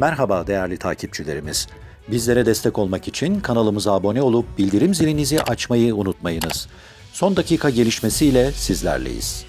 Merhaba değerli takipçilerimiz. Bizlere destek olmak için kanalımıza abone olup bildirim zilinizi açmayı unutmayınız. Son dakika gelişmesiyle sizlerleyiz.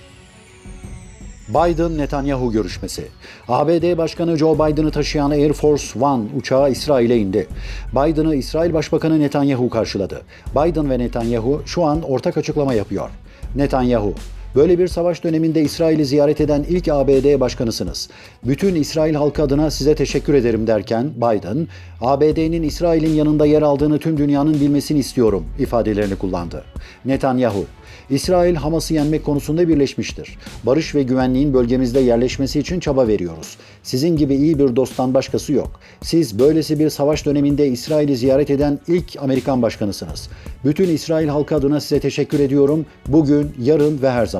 Biden-Netanyahu görüşmesi. ABD Başkanı Joe Biden'ı taşıyan Air Force One uçağı İsrail'e indi. Biden'ı İsrail Başbakanı Netanyahu karşıladı. Biden ve Netanyahu şu an ortak açıklama yapıyor. Netanyahu, Böyle bir savaş döneminde İsrail'i ziyaret eden ilk ABD başkanısınız. Bütün İsrail halkı adına size teşekkür ederim derken Biden, ABD'nin İsrail'in yanında yer aldığını tüm dünyanın bilmesini istiyorum ifadelerini kullandı. Netanyahu, İsrail Hamas'ı yenmek konusunda birleşmiştir. Barış ve güvenliğin bölgemizde yerleşmesi için çaba veriyoruz. Sizin gibi iyi bir dosttan başkası yok. Siz böylesi bir savaş döneminde İsrail'i ziyaret eden ilk Amerikan başkanısınız. Bütün İsrail halkı adına size teşekkür ediyorum. Bugün, yarın ve her zaman.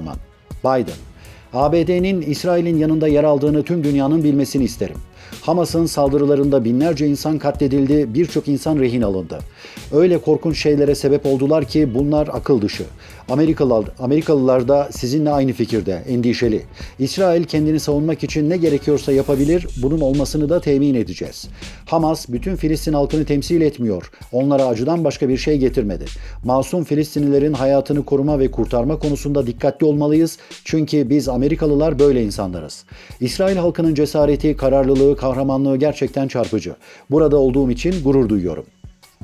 Biden ABD'nin İsrail'in yanında yer aldığını tüm dünyanın bilmesini isterim. Hamas'ın saldırılarında binlerce insan katledildi, birçok insan rehin alındı. Öyle korkunç şeylere sebep oldular ki bunlar akıl dışı. Amerikalılar, Amerikalılar da sizinle aynı fikirde, endişeli. İsrail kendini savunmak için ne gerekiyorsa yapabilir, bunun olmasını da temin edeceğiz. Hamas bütün Filistin halkını temsil etmiyor. Onlara acıdan başka bir şey getirmedi. Masum Filistinlilerin hayatını koruma ve kurtarma konusunda dikkatli olmalıyız. Çünkü biz Amerikalılar böyle insanlarız. İsrail halkının cesareti, kararlılığı, kahramanlığı gerçekten çarpıcı. Burada olduğum için gurur duyuyorum.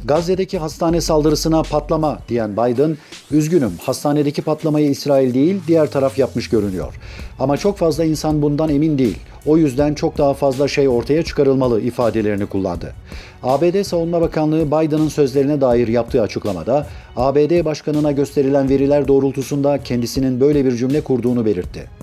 Gazze'deki hastane saldırısına patlama diyen Biden, üzgünüm hastanedeki patlamayı İsrail değil diğer taraf yapmış görünüyor. Ama çok fazla insan bundan emin değil. O yüzden çok daha fazla şey ortaya çıkarılmalı ifadelerini kullandı. ABD Savunma Bakanlığı Biden'ın sözlerine dair yaptığı açıklamada, ABD Başkanı'na gösterilen veriler doğrultusunda kendisinin böyle bir cümle kurduğunu belirtti.